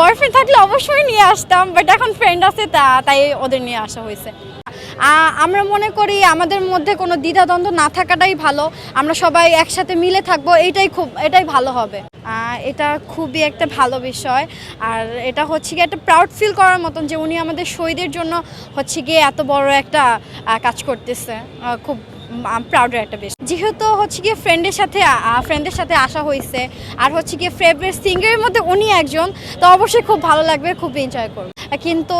Boyfriend থাকলে অবশ্যই নিয়ে আসতাম বাট এখন ফ্রেন্ড আছে তা, তাই ওদের নিয়ে আসা হয়েছে। আমরা মনে করি আমাদের মধ্যে কোনো দ্বিধাদ্বন্দ্ব না থাকাটাই ভালো। আমরা সবাই একসাথে মিলে থাকব এইটাই খুব, এটাই ভালো হবে। এটা খুবই একটা ভালো বিষয়। আর এটা হচ্ছে গিয়ে একটা প্রাউড ফিল করার মতন যে উনি আমাদের শহীদের জন্য হচ্ছে গিয়ে এত বড় একটা কাজ করতেছে। খুব প্রাউডের একটা বেশ। যেহেতু হচ্ছে গিয়ে ফ্রেন্ডের সাথে ফ্রেন্ডের সাথে আসা হয়েছে, আর হচ্ছে গিয়ে ফেভারিট সিঙ্গারের মধ্যে উনি একজন, তো অবশ্যই খুব ভালো লাগবে, খুব এনজয় করবে। কিন্তু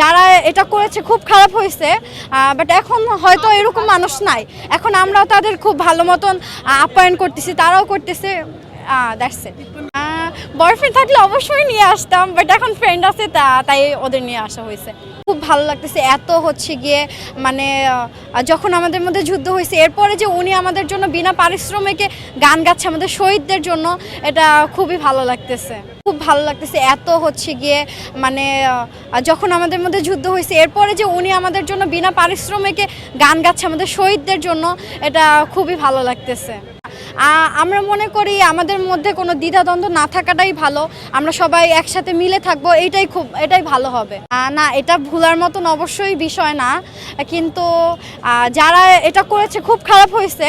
যারা এটা করেছে খুব খারাপ হয়েছে বাট এখন হয়তো এরকম মানুষ নাই। এখন আমরাও তাদের খুব ভালো মতন আপ্যায়ন করতেছি, তারাও করতেছে ইট বয়ফ্রেন্ড থাকলে অবশ্যই নিয়ে আসতাম বাট এখন ফ্রেন্ড আছে তাই ওদের নিয়ে আসা হয়েছে। ভালো লাগতেছে। এত হচ্ছে গিয়ে মানে যখন আমাদের মধ্যে যুদ্ধ হয়েছে, এরপরে যে উনি আমাদের জন্য বিনা পারিশ্রমিকে গান গাচ্ছে আমাদের শহীদদের জন্য, এটা খুবই ভালো লাগতেছে। খুব ভালো লাগতেছে এত হচ্ছে গিয়ে মানে যখন আমাদের মধ্যে যুদ্ধ হয়েছে, এরপরে যে উনি আমাদের জন্য বিনা পারিশ্রমিকে গান গাচ্ছে আমাদের শহীদদের জন্য, এটা খুবই ভালো লাগতেছে। আমরা মনে করি আমাদের মধ্যে কোনো দ্বিধাদ্বন্দ্ব না থাকাটাই ভালো। আমরা সবাই একসাথে মিলে থাকব এইটাই খুব, এটাই ভালো হবে। না, এটা ভুলার মতন অবশ্যই বিষয় না। কিন্তু যারা এটা করেছে খুব খারাপ হয়েছে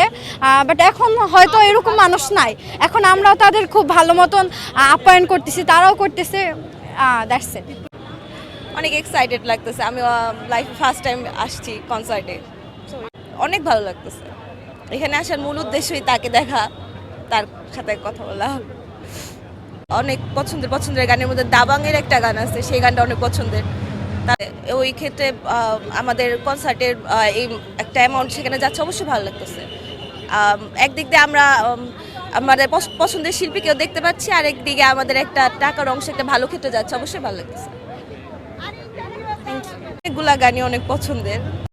বাট এখন হয়তো এরকম মানুষ নাই। এখন আমরাও তাদের খুব ভালো মতন আপ্যায়ন করতেছি, তারাও করতেছে। ইট অনেক এক্সাইটেড লাগতেছে। আমি লাইফে ফার্স্ট টাইম আসছি কনসার্টে অনেক ভালো লাগতেছে। এখানে আসার মূল উদ্দেশ্যই তাকে দেখা তার সাথে কথা বলা। অনেক পছন্দের পছন্দের গানের মধ্যে দাবাংয়ের একটা গান আছে সেই গানটা অনেক পছন্দের। তা ওই ক্ষেত্রে আমাদের কনসার্টের এই একটা অ্যামাউন্ট সেখানে যাচ্ছে অবশ্যই ভালো লাগতেছে। একদিক দিয়ে আমরা আমাদের পছ- পছন্দের শিল্পীকেও দেখতে পাচ্ছি আর একদিকে আমাদের একটা টাকার অংশ একটা ভালো ক্ষেত্রে যাচ্ছে অবশ্যই ভালো লাগতেছে। অনেকগুলা গানই অনেক পছন্দের।